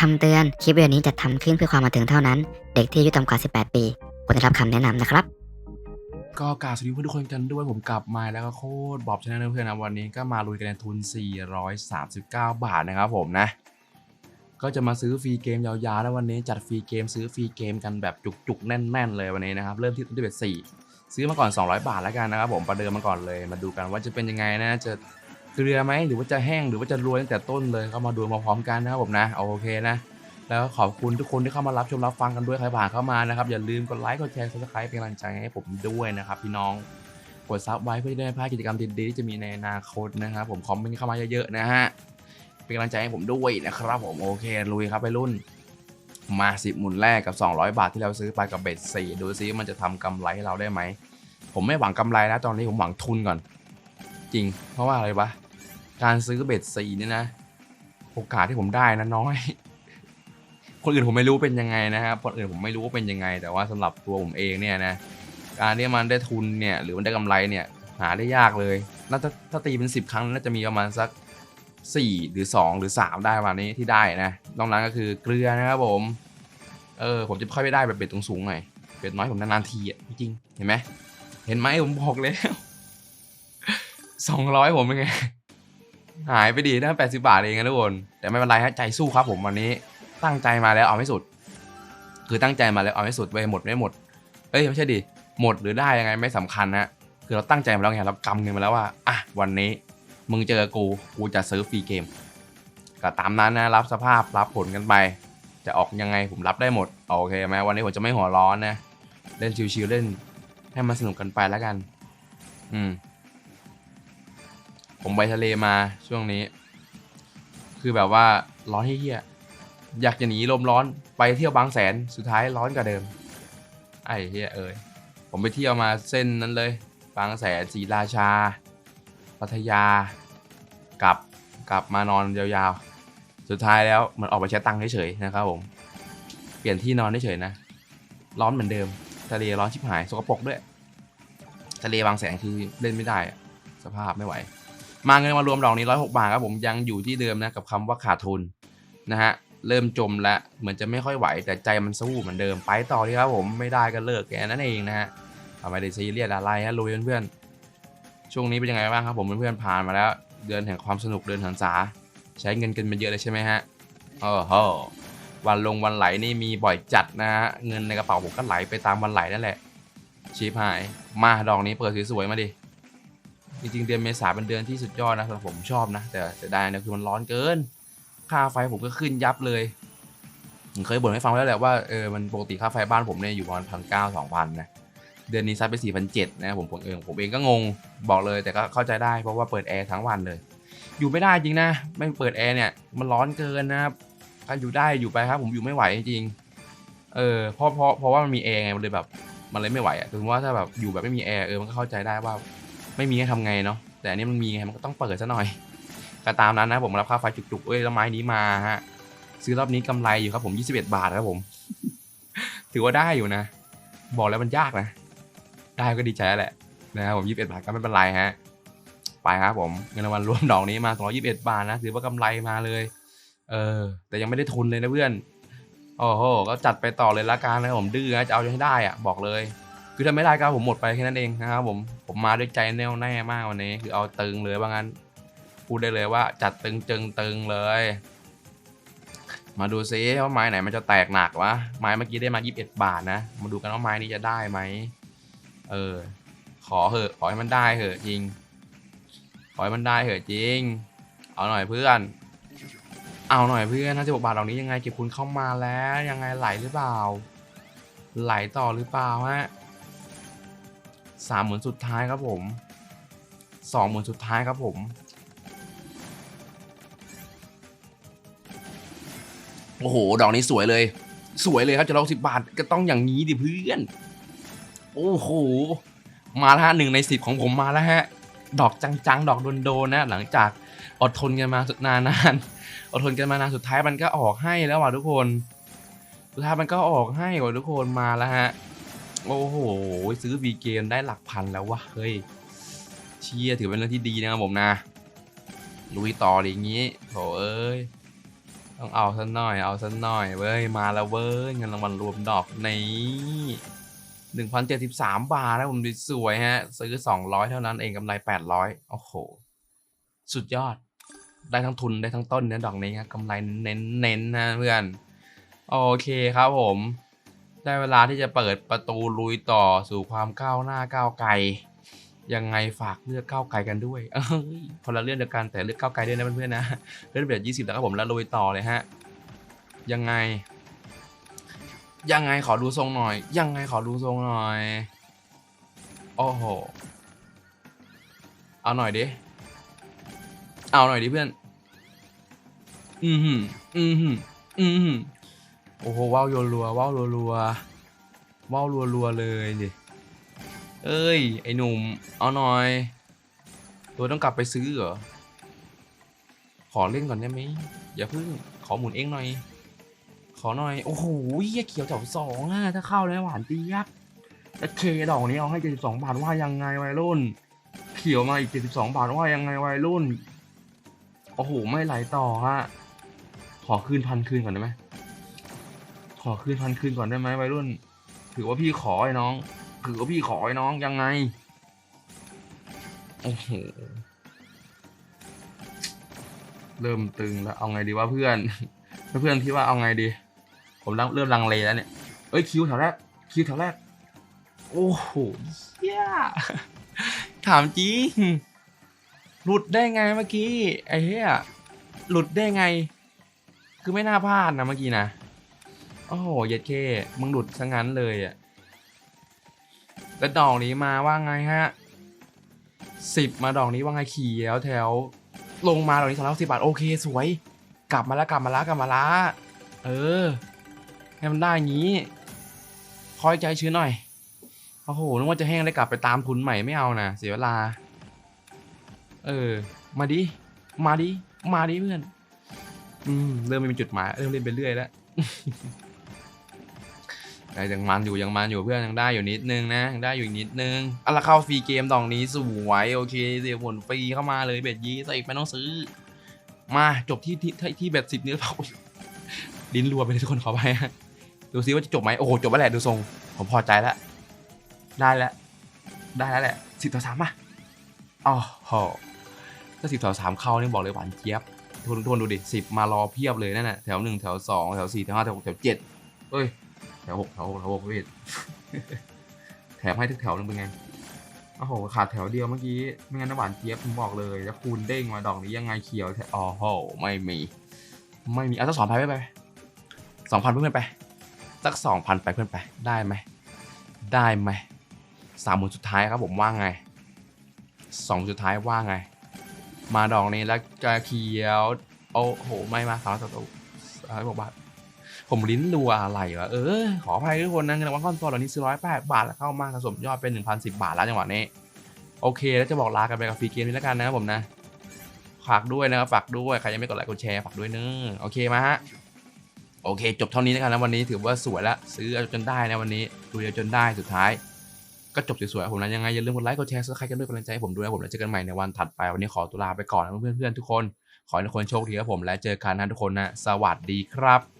คำเตือน คลิปวิดีโอนี้จะทำขึ้นเพื่อความบันเทิงเท่านั้น เด็กที่อายุต่ำกว่า 18 ปีควรได้รับคำแนะนำนะครับ ก็กราบสวัสดีเพื่อนทุกคนกันด้วยผมกลับมาแล้วก็โคตรบอบชนะเพื่อนนะวันนี้ก็มาลุยกันในทุน 439 บาทนะครับผมนะ ก็จะมาซื้อฟรีเกมยาวๆ แล้ววันนี้จัดฟรีเกมซื้อฟรีเกมกันแบบจุกๆ แน่น ๆ เลยวันนี้นะครับ เริ่มที่ต้นที่เบ็ดสี่ซื้อมาก่อน 200 บาทแล้วกันนะครับผมประเดิมมาก่อนเลยมาดูกันว่าจะเป็นยังไงนะจะ เกลือไหมหรือว่าจะแห้งหรือว่าจะรวยตั้งแต่ต้นเลยก็มาดูมาพร้อมกันนะครับผมนะโอเคนะ แล้วขอบคุณทุกคนที่เข้ามารับชมรับฟังกันด้วยใครผ่านเข้ามานะครับอย่าลืมกดไลค์กดแชร์ซับสไครป์เป็นกำลังใจให้ผมด้วยนะครับพี่น้องกดซับไว้เพื่อจะได้พลาดกิจกรรมดีๆที่จะมีในอนาคตนะครับผมคอมเมนต์เข้ามาเยอะๆนะฮะเป็นกำลังใจให้ผมด้วยนะครับผมโอเคลุยครับไปรุ่นมาสิบหมุนแรกกับ 200 บาทที่เราซื้อไปกับเบ็ดสี่ดูซิมันจะทำกำไรให้เราได้ไหม ผมไม่หวังกำไรนะตอนนี้ผมหวังทุนก่อน จริง เพราะว่าอะไรวะ การซื้อเบ็ดสี่เนี่ยนะ โอกาสที่ผมได้นะน้อย คนอื่นผมไม่รู้เป็นยังไงนะครับคนอื่นผมไม่รู้ว่าเป็นยังไง แต่ว่าสำหรับตัวผมเองเนี่ยนะการที่มันได้ทุนเนี่ยหรือมันได้กำไรเนี่ยหาได้ยากเลยน่าจะถ้าตีเป็นสิบครั้งน่าจะมีประมาณสักสี่หรือสองหรือสามได้ประมาณนี้ที่ได้นะนอกนั้นก็คือเกลือนะครับผมเออผมจะค่อยไม่ได้แบบเบ็ดตรงสูงหน่อยเบ็ดน้อยผมนานๆทีอะจริงเห็นไหมเห็นไหมผมบอกแล้วสองร้อยผมเป็นไง หายไปดีนะแปดสิบาทเองนะทุกคน แต่ไม่เป็นไรฮะใจสู้ครับผมวันนี้ ตั้งใจมาแล้วเอาให้สุด คือตั้งใจมาแล้วเอาให้สุดไปหมดไม่หมด เอ้ยไม่ใช่ดิหมดหรือได้ยังไงไม่สำคัญนะคือเราตั้งใจมาแล้วไงเรากำเงินมาแล้วว่าอะวันนี้มึงเจอกูกูจะซื้อฟรีเกมก็ตามนั้นนะรับสภาพรับผลกันไป จะออกยังไงผมรับได้หมดโอเคไหมวันนี้ผมจะไม่หัวร้อนนะเล่นชิวๆเล่นให้มันสนุกกันไปแล้วกัน อืม ผมไปทะเลมาช่วงนี้ คือแบบว่าร้อนเฮี้ยๆอยากจะหนีลมร้อนไปเที่ยวบางแสนสุดท้ายร้อนกว่าเดิม ไอ้เฮี้ยเอ้ยผมไปเที่ยวมาเส้นนั้นเลย บางแสนศรีราชา พัทยากลับกลับมานอนยาวๆ สุดท้ายแล้วมันออกไปใช้ตังค์เฉยๆนะครับผมเปลี่ยนที่นอนเฉยๆนะ ร้อนเหมือนเดิม ทะเลร้อนชิบหายสกปรกด้วย ทะเลบางแสนคือเล่นไม่ได้ สภาพไม่ไหว มาเงินมารวมดอกนี้ร้อยหกบาทครับผมยังอยู่ที่เดิมนะกับคำว่าขาดทุนนะฮะเริ่มจมแล้วเหมือนจะไม่ค่อยไหว แต่ใจมันสู้เหมือนเดิมไปต่อที่ครับผมไม่ได้ก็เลิกแค่นั้นเองนะฮะทำไมได้ซีเรียสอะไรฮะลุยเพื่อนๆช่วงนี้เป็นยังไงบ้างครับผมเพื่อนๆผ่านมาแล้ว เดือนแห่งความสนุกเดือนหันษาใช้เงินกันมาเยอะเลยใช่ไหมฮะโอ้โหวันลงวันไหลนี่มีบ่อยจัดนะฮะเงินในกระเป๋าผมก็ไหลไปตามวันไหลนั่นแหละชีพหายมาดอกนี้เปิดสวยๆมาดิ จริงๆ เดือนเมษาเป็นเดือนที่สุดยอดนะสำหรับผมชอบนะ แต่เสียดายนะคือมันร้อนเกิน ค่าไฟผมก็ขึ้นยับเลยผมเคยบ่นให้ฟังแล้วแหละว่าเออมันปกติค่าไฟบ้านผมเนี่ยอยู่ประมาณพันเก้าสองพันนะเดือนนี้ซัดไปสี่พันเจ็ดนะผมผมเองผมเองก็งงบอกเลยแต่ก็เข้าใจได้เพราะว่าเปิดแอร์ทั้งวันเลย อยู่ไม่ได้จริงนะไม่เปิดแอร์เนี่ยมันร้อนเกินนะครับถ้าอยู่ได้อยู่ไปครับ ผมอยู่ไม่ไหวจริงเออเพราะเพราะเพราะว่ามันมีแอร์ไงมันเลยแบบมันเลยไม่ไหวอะถึงว่าถ้าแบบอยู่แบบไม่มีแอร์เออมันก็เข้าใจได้ว่า ไม่มีให้ทำไงเนาะแต่อันนี้มันมีไงมันก็ต้องเปิดซะหน่อยก็ตามนั้นนะผมรับค่าไฟจุกๆเอ้ยแล้วไม้นี้มาฮะซื้อรอบนี้กำไรอยู่ครับผม 21 บาทครับผม ถือว่าได้อยู่นะ บอกแล้วมันยากนะ ได้ก็ดีใจแหละนะครับผม 21 บาทก็ไม่เป็นไรฮะไปครับผมเงินรางวัลรวมดอกนี้มา 221 บาทนะถือว่ากำไรมาเลย เออ แต่ยังไม่ได้ทุนเลยนะเพื่อนโอ้โหก็จัดไปต่อเลยละกันนะผมดื้อนะจะเอาจนให้ได้อะบอกเลย คือถ้าไม่ได้ก็ผมหมดไปแค่นั้นเองนะครับผมผมมาด้วยใจแน่วแน่มากวันนี้ คือเอาตึงเลยว่างั้นพูดได้เลยว่าจัดตึงจึงตึงเลย มาดูซิว่าไม้ไหนมันจะแตกหนักวะไม้เมื่อกี้ได้มา 21 บาทนะ มาดูกันว่าไม้นี้จะได้ไหมเออ ขอเหอะขอให้มันได้เหอะจริง ขอให้มันได้เหอะจริง เอาหน่อยเพื่อน เอาหน่อยเพื่อนถ้าจะบอกบาทเหล่านี้ยังไงเก็บคุณเข้ามาแล้วยังไงไหลหรือเปล่า ไหลต่อหรือเปล่าฮะ สามหมื่นสุดท้ายครับผมสองหมื่นสุดท้ายครับผมโอ้โห ดอกนี้สวยเลย สวยเลยครับจะลองสิบบาทก็ต้องอย่างนี้ดิเพื่อน โอ้โห มาแล้วฮะหนึ่งในสิบของผมมาแล้วฮะ ดอกจังๆ ดอกโดนๆนะ หลังจากอดทนกันมาสุดนานๆ อดทนกันมานานสุดท้ายมันก็ออกให้แล้วว่ะทุกคน สุดท้ายมันก็ออกให้ว่ะทุกคนมาแล้วฮะ โอ้โห ซื้อวีเกมได้หลักพันแล้ววะเฮ้ยเชียถือเป็นเรื่องที่ดีนะครับผมนะลุยต่ออะไรอย่างงี้โถเอ้ยต้องเอาสักหน่อยเอาสักหน่อยเว้ยมาแล้วเว้ยเงินรางวัลรวมดอกนี้หนึ่งพันเจ็ดสิบสามบาทนะผมดูสวยฮะ ซื้อสองร้อยเท่านั้นเองกำไรแปดร้อยโอ้โห สุดยอดได้ทั้งทุนได้ทั้งต้นเนี่ยดอกนี้ครับกำไรเน้นๆนะเพื่อน โอเคครับผม ได้เวลาที่จะเปิดประตูลุยต่อสู่ความก้าวหน้าก้าวไกล ยังไงฝากเลือกก้าวไกลกันด้วยเอ้ยคนละเรื่องเดียวกันแต่เลือกก้าวไกลด้วยนะเพื่อนๆนะเลือกเบียดยี่สิบแล้วครับผมแล้วลุยต่อเลยฮะยังไง ยังไงขอดูทรงหน่อย ยังไงขอดูทรงหน่อยโอ้โหเอาหน่อยดิเอาหน่อยดิเพื่อนอืมหืมอืมอืม โอ้โหว้าวรัวว้าวรัวๆว้าวรัวๆเลยดิเอ้ย ไอ้หนุ่ม เอาหน่อย ตัวต้องกลับไปซื้อเหรอ ขอเล่นก่อนได้ไหมอย่าเพิ่ง ขอหมุนเองหน่อย ขอหน่อย โอ้โหเหี้ยเขียวเจ๋าสองอะถ้าเข้าแล้วหวานเจี๊ยบแต่เคดอกนี้เอาให้เจ็ดสิบสองบาทว่ายังไงวัยรุ่น เขียวมาอีกเจ็ดสิบสองบาทว่ายังไงวัยรุ่น โอ้โห ไม่ไหลต่อฮะ ขอคืนพันคืนก่อนได้ไหม อคืนพันคืนก่อนได้ไหมวัยรุ่น ถือว่าพี่ขอไอ้น้อง ถือว่าพี่ขอไอ้น้องยังไง โอ้โห เริ่มตึงแล้วเอาไงดีวะเพื่อน เพื่อนคิดว่าเอาไงดีผมเริ่มเริ่มลังเลแล้วเนี่ย เอ้ยคิวแถวแรก คิวแถวแรก โอ้โหเหี้ยถามจริง หลุดได้ไงเมื่อกี้ ไอ้เหี้ย หลุดได้ไง คือไม่น่าพลาดนะเมื่อกี้นะ โอ้โหเย็ดเคมึงหลุดซะงั้นเลยอะแล้วดอกนี้มาว่าไงฮะสิบมาดอกนี้ว่าไงขี่แล้วแถว ลงมาดอกนี้สองร้อยสิบบาทโอเคสวย กลับมาแล้วกลับมาแล้วกลับมาละเออให้มันได้ยี้คอยใจชื้นหน่อยโอ้โหนึกว่าจะแห้งได้กลับไปตามทุนใหม่ไม่เอานะเสียเวลา เออ มาดิ มาดิ มาดิเพื่อน อืม เริ่มมีจุดหมาย เริ่มเล่นไปเรื่อยแล้ว ยังมันอยู่ยังมันอยู่เพื่อนยังได้อยู่นิดนึงนะยังได้อยู่อีกนิดนึงอาละเข้าฟรีเกมดองนี้สวยโอเคเสียผลฟรีเข้ามาเลยเบ็ดยี่สิบไม่ต้องซื้อ มาจบที่ที่ที่เบ็ดสิบนี้อเปล่าลิ้นรัวไปทุกคนขอไปดูซิว่าจะจบไหมโอ้โหจบไปแหละดูทรงผมพอใจแล้วได้แล้วได้แล้วแหละสิบต่อสามมาอ๋อโหถ้าสิบต่อสามเข้านี่บอกเลยหวานเจี๊ยบทุกคนดูดิสิบมารอเพียบเลยนั่นน่ะแถวหนึ่งแถวสองแถวสี่แถวห้าแถวหกแถวเจ็ดเอ้ย ถวหกแถวหกแถวหกพี่แถมให้ทุกแถวนึงเป็นไงโอ้โหขาดแถวเดียวเมื่อกี้ ไม่งั้นหวานเจี๊ยบผมบอกเลยแล้วคูณเด้งมาดอกนี้ยังไงเขียวแถวอ๋อโหไม่มี ไม่มีเอาสักสองพันไปไปสองพันเพื่อนไปสักสองพันไปเพื่อนไปได้ไหมได้ไหมสามหมื่นสุดท้ายครับผมว่าไงสองสุดท้ายว่าไง มาดอกนี้แล้วกระเขียว โอ้โห ไม่มาสามร้อยตัวสามร้อยกบาท ผมลิ้นรัวอะไรวะเออ ขออภัยทุกคนนะเงินรางวัลคอนโซลเหล่านี้ซื้อร้อยแปดบาทแล้วเข้ามาสะสมยอดเป็นหนึ่งพันสิบาทแล้วจังหวะนี้ โอเค แล้วจะบอกลากันไปกับฟรีเกมนี้แล้วกันนะครับผมนะฝากด้วยนะครับฝากด้วยใครยังไม่กดไลค์กดแชร์ฝากด้วยเนอะโอเคมาฮะโอเค จบเท่านี้แล้วกันนะวันนี้ถือว่าสวยละซื้อเอาจนได้นะวันนี้ดูเอาจนได้สุดท้าย ก็จบสวยๆผมนะยังไงอย่าลืมกดไลค์กดแชร์ซับสไครต์กันด้วยกำลังใจให้ผมด้วยนะผมแล้วเจอกันใหม่ในวันถัดไปวันนี้ขอตุลาไปก่อนนะเพื่อนๆทุกคน ขอให้ทุกคนโชคดีครับผมและเจอกันนะทุกคนนะสวัสดีครับ